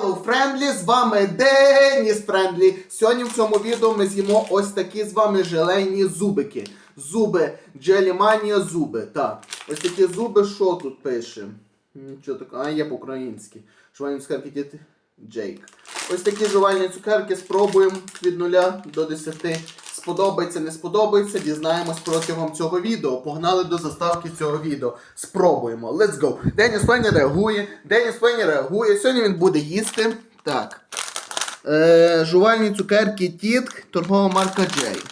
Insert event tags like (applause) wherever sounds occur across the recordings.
Hello, Friendly, з вами Деніс Френдлі. Сьогодні в цьому відео ми з'їмо ось такі з вами желейні зубики. Зуби, джеліманія зуби. Так. Ось такі зуби, що тут пише? Нічого таке? а є по-українськи. Жувальні цукерки діти Джейк. Ось такі жувальні цукерки спробуємо від 0 до 10. Сподобається, не сподобається, дізнаємось протягом цього відео. Погнали до заставки цього відео. Спробуємо. Let's go. Деніс Фені реагує. Деніс Фені реагує. Сьогодні він буде їсти. Так. Е, жувальні цукерки Тітх, торгова марка Джей.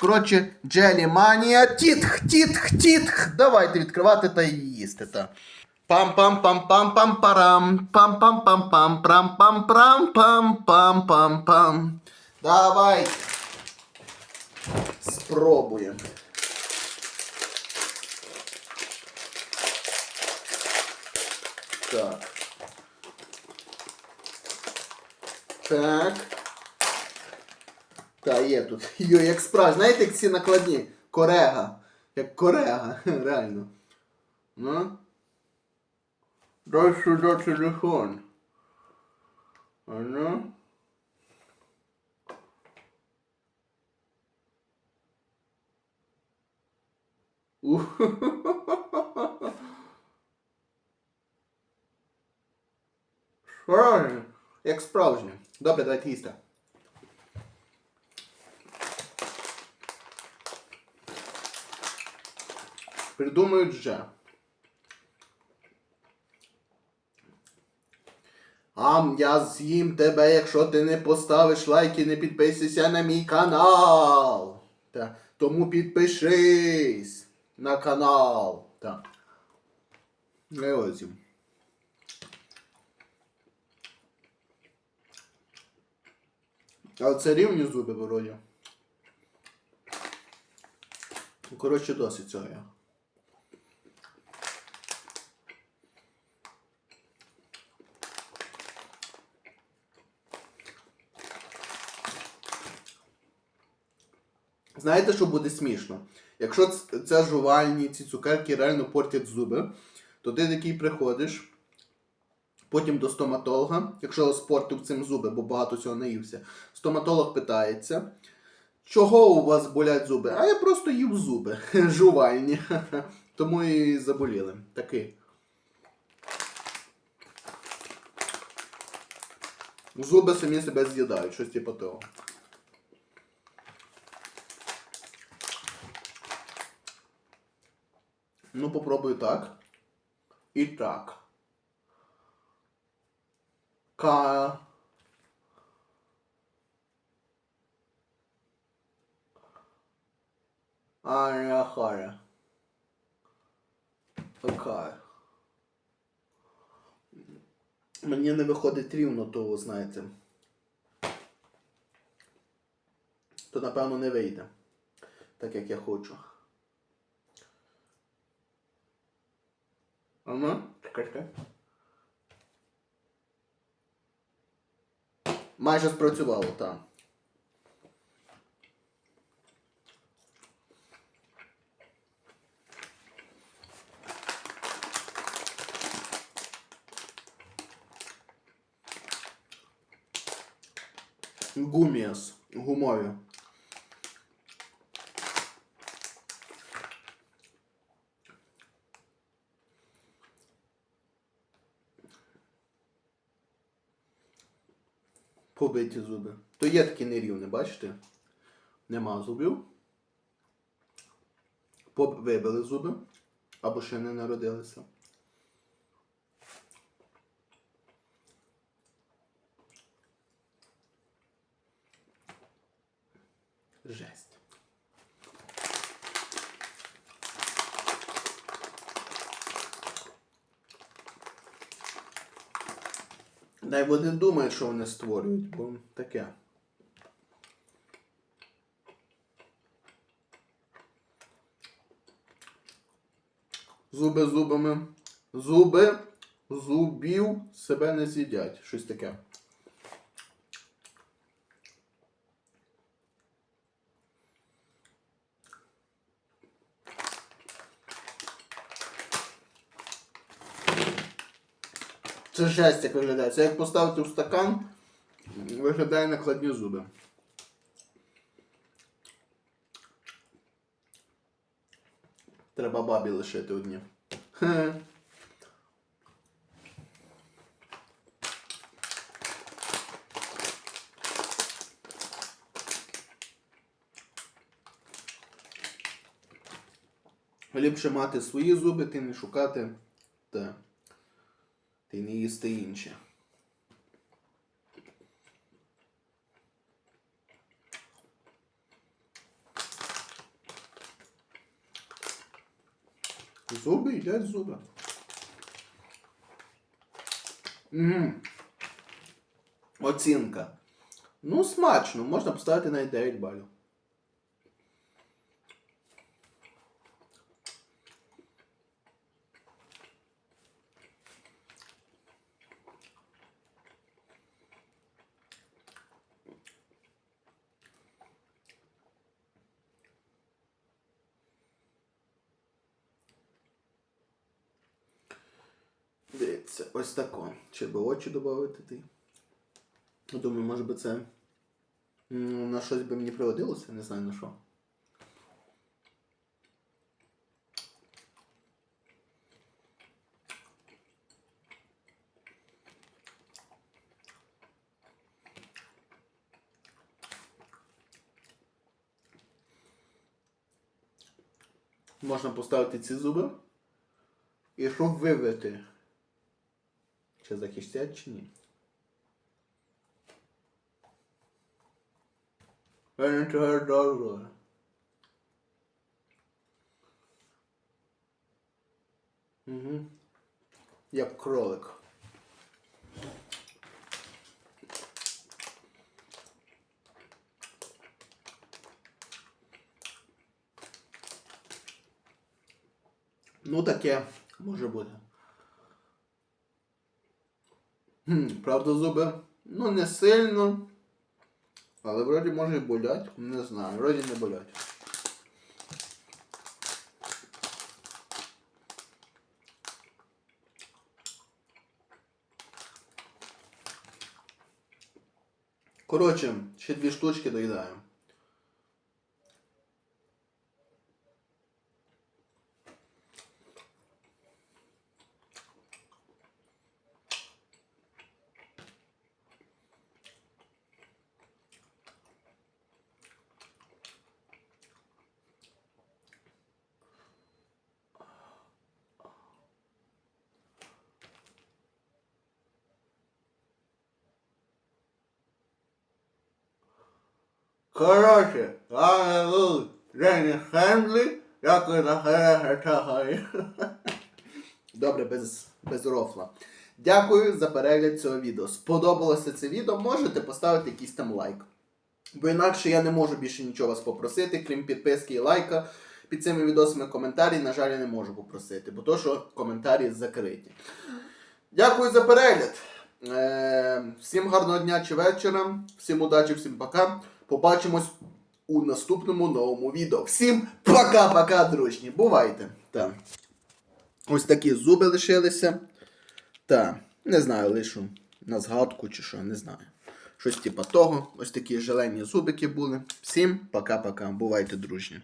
Коротше, Джелі Манія. Тітх, тітх, тітх. Давайте відкривати та її їсти. Та. пам пам пам Спробуємо. Так. Так. Та є тут. Йо, як справді. Знаєте, як ці накладні? Корега. Як корега, (laughs) реально. Ну. Дай сюди телефон. А ну. Як справжнє. Добре, давайте їсти. Придумають вже. Ам, я з'їм тебе, якщо ти не поставиш лайк і не підписуйся на мій канал. Тому підпишись на канал. Так. Я ось. А це рівні зуби вроді. Ну, Коротше, досить цього. Знаєте, що буде смішно? Якщо це жувальні, ці цукерки реально портять зуби, то ти такий приходиш, потім до стоматолога, якщо спортив цим зуби, бо багато цього наївся, стоматолог питається, чого у вас болять зуби? А я просто їв зуби, (laughs) жувальні. (laughs) Тому і заболіли. Такий. Зуби самі себе з'їдають, щось типу того. Ну, попробую так. І так. Ка. Аря харя. Мені не виходить рівно, то ви знаєте. То напевно не вийде. Так як я хочу. Чекай, чекай. Майже спрацювало, так. Гуміас. Гумові. Побиті зуби. То є такі нерівні, бачите? Нема зубів. Поп вибили зуби. Або ще не народилися. Жесть. Дай вони думають, що вони створюють, бо таке. Зуби зубами. Зуби зубів себе не з'їдять. Щось таке. Це жесть, як виглядає. Це як поставити в стакан, виглядає накладні зуби. Треба бабі лишити одні. Ліпше мати свої зуби, ти не шукати, та ти не їсти інші. Зуби їдять зуби. Угу. Оцінка. Ну, смачно, можна поставити навіть 9 балів. Дивіться, ось тако. Чи би очі додати ти? Думаю, може би це на щось би мені пригодилося, не знаю на що. Можна поставити ці зуби і щоб вивити. Чи захистять, чи ні. Я нічого доброго. Угу. Як кролик. Ну таке може бути. Правда, зуби, ну не сильно. Але вроді може і болять. Не знаю, вроді не болять. Коротше, ще дві штучки доїдаю. Коротше, але Жені Хендлі, дякую за перегляд. Добре, без, без рофла. Дякую за перегляд цього відео. Сподобалося це відео, можете поставити якийсь там лайк. Бо інакше я не можу більше нічого вас попросити, крім підписки і лайка. Під цими відосами коментарі, на жаль, я не можу попросити, бо то, що коментарі закриті. Дякую за перегляд. Е, всім гарного дня чи вечора. Всім удачі, всім пока. Побачимось у наступному новому відео. Всім пока-пока, дружні. Бувайте. Та. Ось такі зуби лишилися. Та, не знаю, лишу на згадку чи що, не знаю. Щось типа того. Ось такі желені зубики були. Всім пока-пока. Бувайте, дружні.